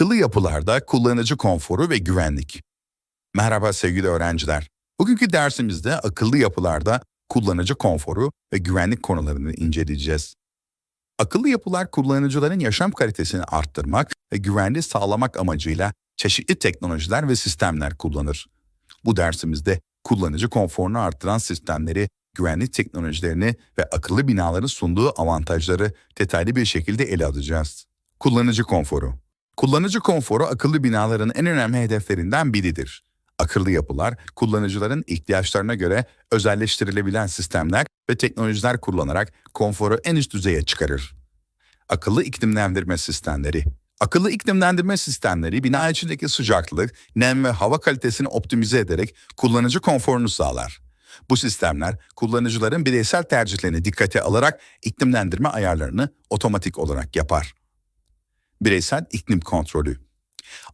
Akıllı yapılarda kullanıcı konforu ve güvenlik. Merhaba sevgili öğrenciler. Bugünkü dersimizde akıllı yapılarda kullanıcı konforu ve güvenlik konularını inceleyeceğiz. Akıllı yapılar kullanıcıların yaşam kalitesini arttırmak ve güvenliği sağlamak amacıyla çeşitli teknolojiler ve sistemler kullanır. Bu dersimizde kullanıcı konforunu arttıran sistemleri, güvenlik teknolojilerini ve akıllı binaların sunduğu avantajları detaylı bir şekilde ele alacağız. Kullanıcı konforu Kullanıcı konforu akıllı binaların en önemli hedeflerinden biridir. Akıllı yapılar, kullanıcıların ihtiyaçlarına göre özelleştirilebilen sistemler ve teknolojiler kullanarak konforu en üst düzeye çıkarır. Akıllı iklimlendirme sistemleri Akıllı iklimlendirme sistemleri bina içindeki sıcaklık, nem ve hava kalitesini optimize ederek kullanıcı konforunu sağlar. Bu sistemler kullanıcıların bireysel tercihlerini dikkate alarak iklimlendirme ayarlarını otomatik olarak yapar. Bireysel iklim kontrolü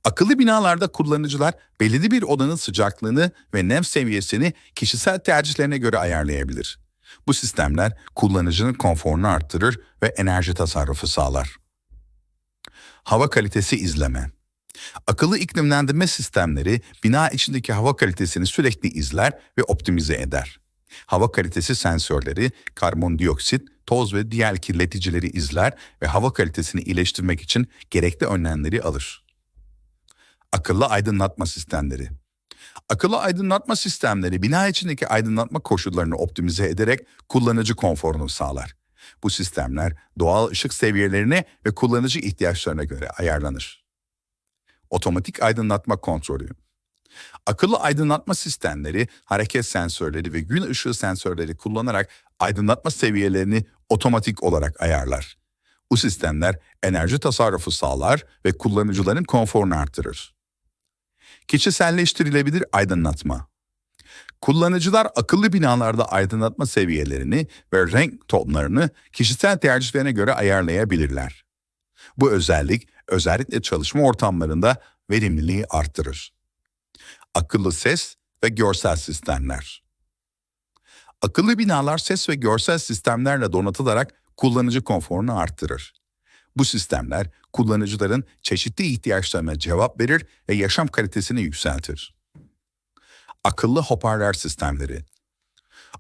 Akıllı binalarda kullanıcılar belirli bir odanın sıcaklığını ve nem seviyesini kişisel tercihlerine göre ayarlayabilir. Bu sistemler kullanıcının konforunu arttırır ve enerji tasarrufu sağlar. Hava kalitesi izleme Akıllı iklimlendirme sistemleri bina içindeki hava kalitesini sürekli izler ve optimize eder. Hava kalitesi sensörleri karbondioksit, toz ve diğer kirleticileri izler ve hava kalitesini iyileştirmek için gerekli önlemleri alır. Akıllı aydınlatma sistemleri Akıllı aydınlatma sistemleri bina içindeki aydınlatma koşullarını optimize ederek kullanıcı konforunu sağlar. Bu sistemler doğal ışık seviyelerine ve kullanıcı ihtiyaçlarına göre ayarlanır. Otomatik aydınlatma kontrolü Akıllı aydınlatma sistemleri, hareket sensörleri ve gün ışığı sensörleri kullanarak aydınlatma seviyelerini otomatik olarak ayarlar. Bu sistemler enerji tasarrufu sağlar ve kullanıcıların konforunu artırır. Kişiselleştirilebilir aydınlatma Kullanıcılar akıllı binalarda aydınlatma seviyelerini ve renk tonlarını kişisel tercihlerine göre ayarlayabilirler. Bu özellik özellikle çalışma ortamlarında verimliliği arttırır. Akıllı ses ve görsel sistemler. Akıllı binalar ses ve görsel sistemlerle donatılarak kullanıcı konforunu arttırır. Bu sistemler kullanıcıların çeşitli ihtiyaçlarına cevap verir ve yaşam kalitesini yükseltir. Akıllı hoparlör sistemleri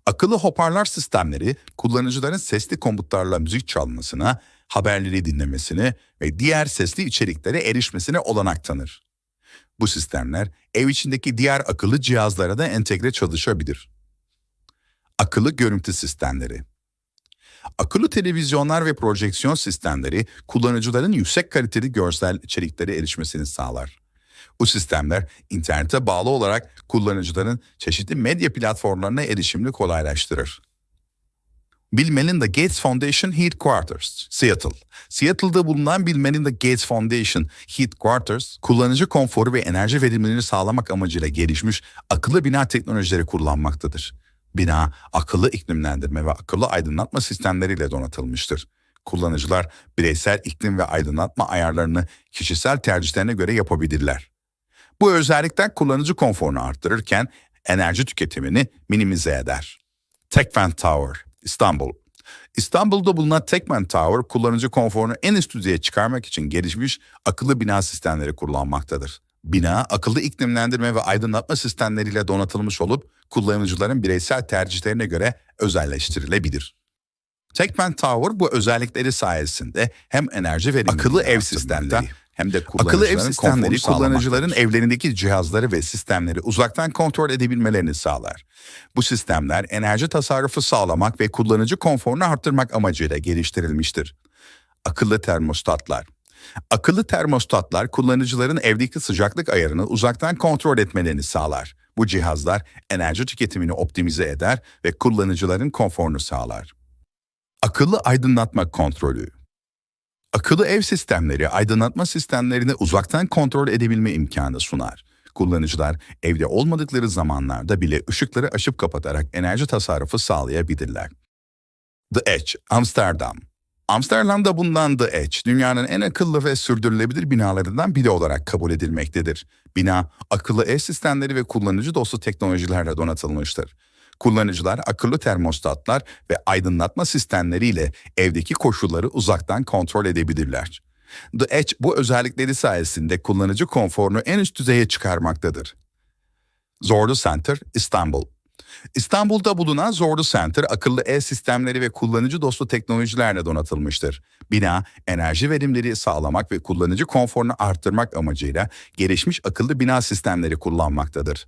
Akıllı hoparlör sistemleri kullanıcıların sesli komutlarla müzik çalmasına, haberleri dinlemesine ve diğer sesli içeriklere erişmesine olanak tanır. Bu sistemler ev içindeki diğer akıllı cihazlara da entegre çalışabilir. Akıllı görüntü sistemleri Akıllı televizyonlar ve projeksiyon sistemleri kullanıcıların yüksek kaliteli görsel içeriklere erişmesini sağlar. Bu sistemler internete bağlı olarak kullanıcıların çeşitli medya platformlarına erişimini kolaylaştırır. Bill Melinda Gates Foundation Headquarters, Seattle. Seattle'da bulunan Bill Melinda Gates Foundation Headquarters, kullanıcı konforu ve enerji verimliliğini sağlamak amacıyla gelişmiş akıllı bina teknolojileri kullanmaktadır. Bina, akıllı iklimlendirme ve akıllı aydınlatma sistemleriyle donatılmıştır. Kullanıcılar bireysel iklim ve aydınlatma ayarlarını kişisel tercihlerine göre yapabilirler. Bu özellikler kullanıcı konforunu arttırırken enerji tüketimini minimize eder. Techvent Tower, İstanbul İstanbul'da bulunan Techman Tower, kullanıcı konforunu en üst düzeye çıkarmak için gelişmiş akıllı bina sistemleri kullanmaktadır. Bina, akıllı iklimlendirme ve aydınlatma sistemleriyle donatılmış olup, kullanıcıların bireysel tercihlerine göre özelleştirilebilir. Techman Tower bu özellikleri sayesinde hem enerji verimliliği Akıllı ev sistemleri hem de Akıllı ev sistemleri kullanıcıların sağlamaktadır. evlerindeki cihazları ve sistemleri uzaktan kontrol edebilmelerini sağlar. Bu sistemler enerji tasarrufu sağlamak ve kullanıcı konforunu arttırmak amacıyla geliştirilmiştir. Akıllı termostatlar Akıllı termostatlar kullanıcıların evdeki sıcaklık ayarını uzaktan kontrol etmelerini sağlar. Bu cihazlar enerji tüketimini optimize eder ve kullanıcıların konforunu sağlar. Akıllı aydınlatma kontrolü Akıllı ev sistemleri aydınlatma sistemlerini uzaktan kontrol edebilme imkanı sunar. Kullanıcılar evde olmadıkları zamanlarda bile ışıkları açıp kapatarak enerji tasarrufu sağlayabilirler. The Edge, Amsterdam Amsterdam'da bulunan The Edge, dünyanın en akıllı ve sürdürülebilir binalarından biri olarak kabul edilmektedir. Bina, akıllı ev sistemleri ve kullanıcı dostu teknolojilerle donatılmıştır. Kullanıcılar akıllı termostatlar ve aydınlatma sistemleriyle evdeki koşulları uzaktan kontrol edebilirler. The Edge bu özellikleri sayesinde kullanıcı konforunu en üst düzeye çıkarmaktadır. Zorlu Center, İstanbul İstanbul'da bulunan Zorlu Center, akıllı ev sistemleri ve kullanıcı dostu teknolojilerle donatılmıştır. Bina, enerji verimliliği sağlamak ve kullanıcı konforunu arttırmak amacıyla gelişmiş akıllı bina sistemleri kullanmaktadır.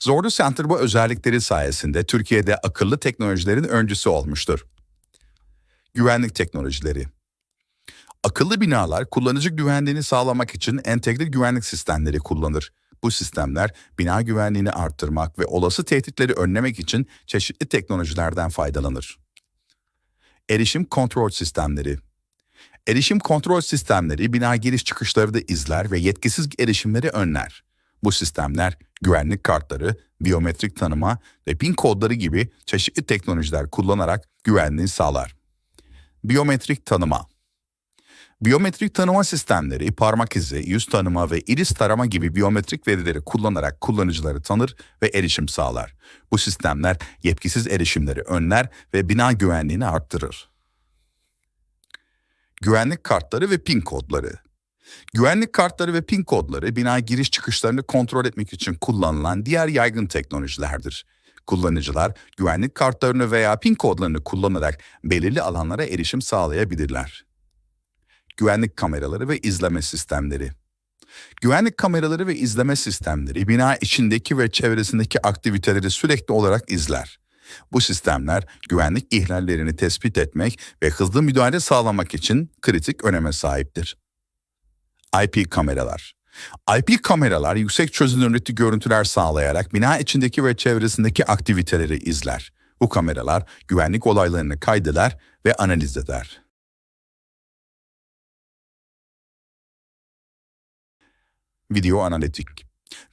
Zorlu Center bu özellikleri sayesinde Türkiye'de akıllı teknolojilerin öncüsü olmuştur. Güvenlik teknolojileri Akıllı binalar kullanıcı güvenliğini sağlamak için entegre güvenlik sistemleri kullanır. Bu sistemler bina güvenliğini arttırmak ve olası tehditleri önlemek için çeşitli teknolojilerden faydalanır. Erişim kontrol sistemleri Erişim kontrol sistemleri bina giriş çıkışları da izler ve yetkisiz erişimleri önler. Bu sistemler güvenlik kartları, biyometrik tanıma ve PIN kodları gibi çeşitli teknolojiler kullanarak güvenliği sağlar. Biyometrik tanıma Biyometrik tanıma sistemleri parmak izi, yüz tanıma ve iris tarama gibi biyometrik verileri kullanarak kullanıcıları tanır ve erişim sağlar. Bu sistemler yetkisiz erişimleri önler ve bina güvenliğini arttırır. Güvenlik kartları ve PIN kodları Güvenlik kartları ve PIN kodları bina giriş çıkışlarını kontrol etmek için kullanılan diğer yaygın teknolojilerdir. Kullanıcılar güvenlik kartlarını veya PIN kodlarını kullanarak belirli alanlara erişim sağlayabilirler güvenlik kameraları ve izleme sistemleri. Güvenlik kameraları ve izleme sistemleri bina içindeki ve çevresindeki aktiviteleri sürekli olarak izler. Bu sistemler güvenlik ihlallerini tespit etmek ve hızlı müdahale sağlamak için kritik öneme sahiptir. IP kameralar IP kameralar yüksek çözünürlüklü görüntüler sağlayarak bina içindeki ve çevresindeki aktiviteleri izler. Bu kameralar güvenlik olaylarını kaydeder ve analiz eder. Video analitik.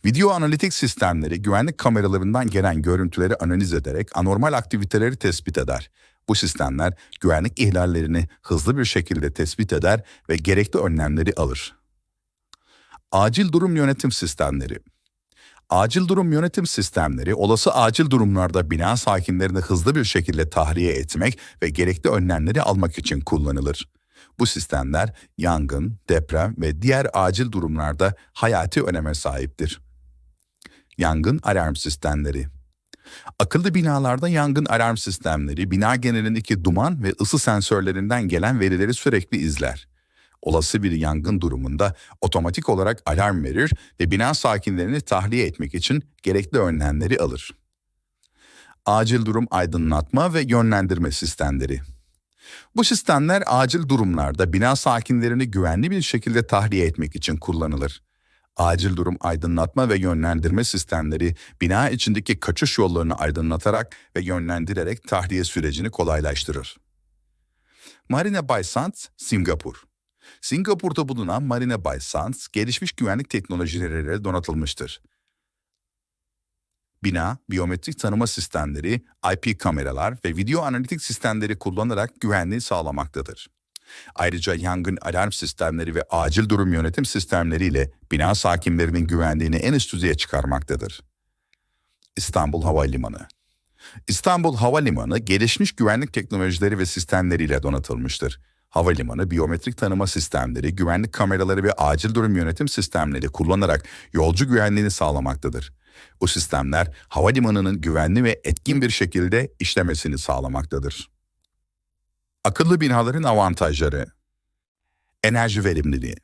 Video analitik sistemleri güvenlik kameralarından gelen görüntüleri analiz ederek anormal aktiviteleri tespit eder. Bu sistemler güvenlik ihlallerini hızlı bir şekilde tespit eder ve gerekli önlemleri alır. Acil durum yönetim sistemleri. Acil durum yönetim sistemleri olası acil durumlarda bina sakinlerini hızlı bir şekilde tahliye etmek ve gerekli önlemleri almak için kullanılır. Bu sistemler yangın, deprem ve diğer acil durumlarda hayati öneme sahiptir. Yangın alarm sistemleri Akıllı binalarda yangın alarm sistemleri bina genelindeki duman ve ısı sensörlerinden gelen verileri sürekli izler. Olası bir yangın durumunda otomatik olarak alarm verir ve bina sakinlerini tahliye etmek için gerekli önlemleri alır. Acil durum aydınlatma ve yönlendirme sistemleri bu sistemler acil durumlarda bina sakinlerini güvenli bir şekilde tahliye etmek için kullanılır. Acil durum aydınlatma ve yönlendirme sistemleri bina içindeki kaçış yollarını aydınlatarak ve yönlendirerek tahliye sürecini kolaylaştırır. Marina Bay Singapur Singapur'da bulunan Marina Bay Sands, gelişmiş güvenlik teknolojileriyle donatılmıştır. Bina, biyometrik tanıma sistemleri, IP kameralar ve video analitik sistemleri kullanarak güvenliği sağlamaktadır. Ayrıca yangın alarm sistemleri ve acil durum yönetim sistemleriyle bina sakinlerinin güvenliğini en üst düzeye çıkarmaktadır. İstanbul Havalimanı İstanbul Havalimanı gelişmiş güvenlik teknolojileri ve sistemleriyle donatılmıştır. Havalimanı biyometrik tanıma sistemleri, güvenlik kameraları ve acil durum yönetim sistemleri kullanarak yolcu güvenliğini sağlamaktadır. Bu sistemler havalimanının güvenli ve etkin bir şekilde işlemesini sağlamaktadır. Akıllı binaların avantajları Enerji verimliliği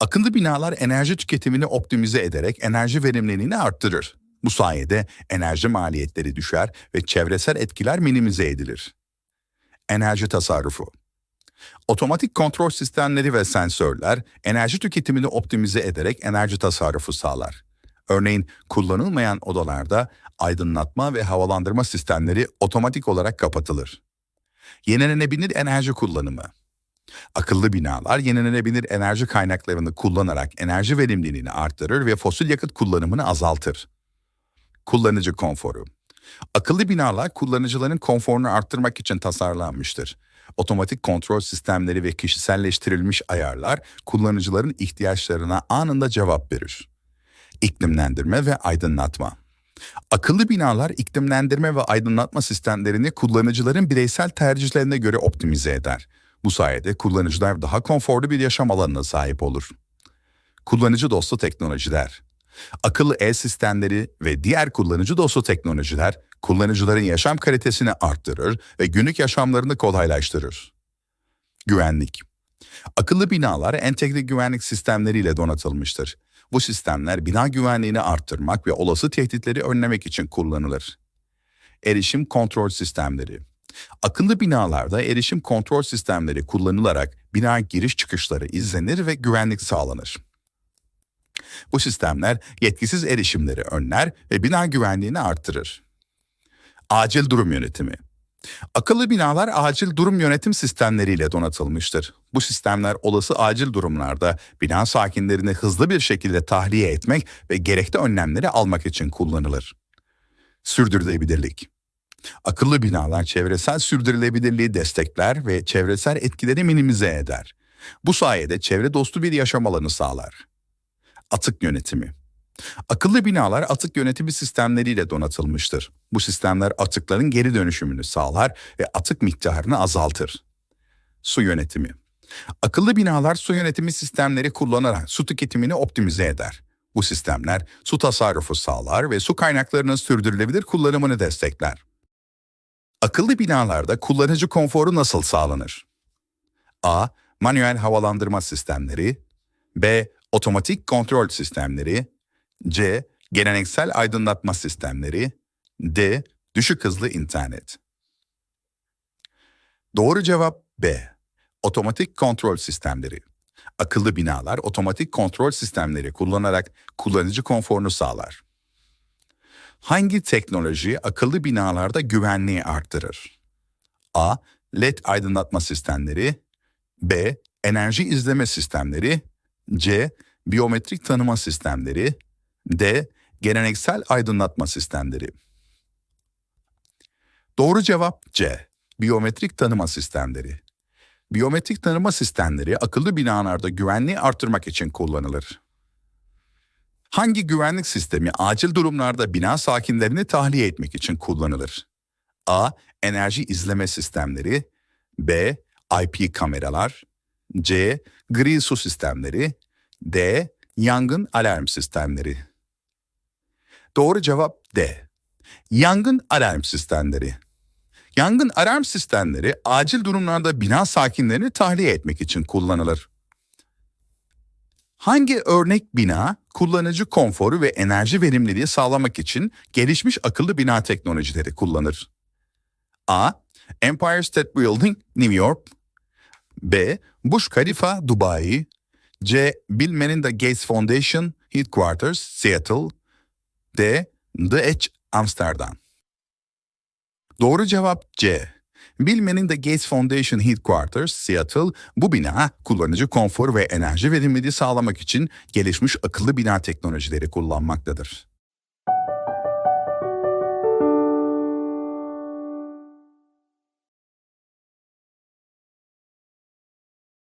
Akıllı binalar enerji tüketimini optimize ederek enerji verimliliğini arttırır. Bu sayede enerji maliyetleri düşer ve çevresel etkiler minimize edilir. Enerji tasarrufu Otomatik kontrol sistemleri ve sensörler enerji tüketimini optimize ederek enerji tasarrufu sağlar. Örneğin kullanılmayan odalarda aydınlatma ve havalandırma sistemleri otomatik olarak kapatılır. Yenilenebilir enerji kullanımı Akıllı binalar yenilenebilir enerji kaynaklarını kullanarak enerji verimliliğini arttırır ve fosil yakıt kullanımını azaltır. Kullanıcı konforu Akıllı binalar kullanıcıların konforunu arttırmak için tasarlanmıştır. Otomatik kontrol sistemleri ve kişiselleştirilmiş ayarlar kullanıcıların ihtiyaçlarına anında cevap verir iklimlendirme ve aydınlatma. Akıllı binalar iklimlendirme ve aydınlatma sistemlerini kullanıcıların bireysel tercihlerine göre optimize eder. Bu sayede kullanıcılar daha konforlu bir yaşam alanına sahip olur. Kullanıcı dostu teknolojiler. Akıllı ev sistemleri ve diğer kullanıcı dostu teknolojiler kullanıcıların yaşam kalitesini arttırır ve günlük yaşamlarını kolaylaştırır. Güvenlik. Akıllı binalar entegre güvenlik sistemleriyle donatılmıştır. Bu sistemler bina güvenliğini arttırmak ve olası tehditleri önlemek için kullanılır. Erişim kontrol sistemleri. Akıllı binalarda erişim kontrol sistemleri kullanılarak bina giriş çıkışları izlenir ve güvenlik sağlanır. Bu sistemler yetkisiz erişimleri önler ve bina güvenliğini arttırır. Acil durum yönetimi. Akıllı binalar acil durum yönetim sistemleriyle donatılmıştır. Bu sistemler olası acil durumlarda bina sakinlerini hızlı bir şekilde tahliye etmek ve gerekli önlemleri almak için kullanılır. Sürdürülebilirlik. Akıllı binalar çevresel sürdürülebilirliği destekler ve çevresel etkileri minimize eder. Bu sayede çevre dostu bir yaşam alanı sağlar. Atık yönetimi. Akıllı binalar atık yönetimi sistemleriyle donatılmıştır. Bu sistemler atıkların geri dönüşümünü sağlar ve atık miktarını azaltır. Su yönetimi. Akıllı binalar su yönetimi sistemleri kullanarak su tüketimini optimize eder. Bu sistemler su tasarrufu sağlar ve su kaynaklarının sürdürülebilir kullanımını destekler. Akıllı binalarda kullanıcı konforu nasıl sağlanır? A. Manuel havalandırma sistemleri B. Otomatik kontrol sistemleri C. Geleneksel aydınlatma sistemleri D. Düşük hızlı internet Doğru cevap B. Otomatik kontrol sistemleri. Akıllı binalar otomatik kontrol sistemleri kullanarak kullanıcı konforunu sağlar. Hangi teknoloji akıllı binalarda güvenliği arttırır? A. LED aydınlatma sistemleri B. Enerji izleme sistemleri C. Biyometrik tanıma sistemleri D. Geleneksel aydınlatma sistemleri Doğru cevap C. Biyometrik tanıma sistemleri. Biyometrik tanıma sistemleri akıllı binalarda güvenliği artırmak için kullanılır. Hangi güvenlik sistemi acil durumlarda bina sakinlerini tahliye etmek için kullanılır? A. Enerji izleme sistemleri B. IP kameralar C. Gri su sistemleri D. Yangın alarm sistemleri Doğru cevap D. Yangın alarm sistemleri. Yangın alarm sistemleri acil durumlarda bina sakinlerini tahliye etmek için kullanılır. Hangi örnek bina kullanıcı konforu ve enerji verimliliği sağlamak için gelişmiş akıllı bina teknolojileri kullanır? A. Empire State Building, New York B. Burj Khalifa, Dubai C. Bill Melinda Gates Foundation, Headquarters, Seattle D. The Edge, Amsterdam Doğru cevap C. Bill Melinda Gates Foundation Headquarters, Seattle, bu bina kullanıcı konfor ve enerji verimliliği sağlamak için gelişmiş akıllı bina teknolojileri kullanmaktadır.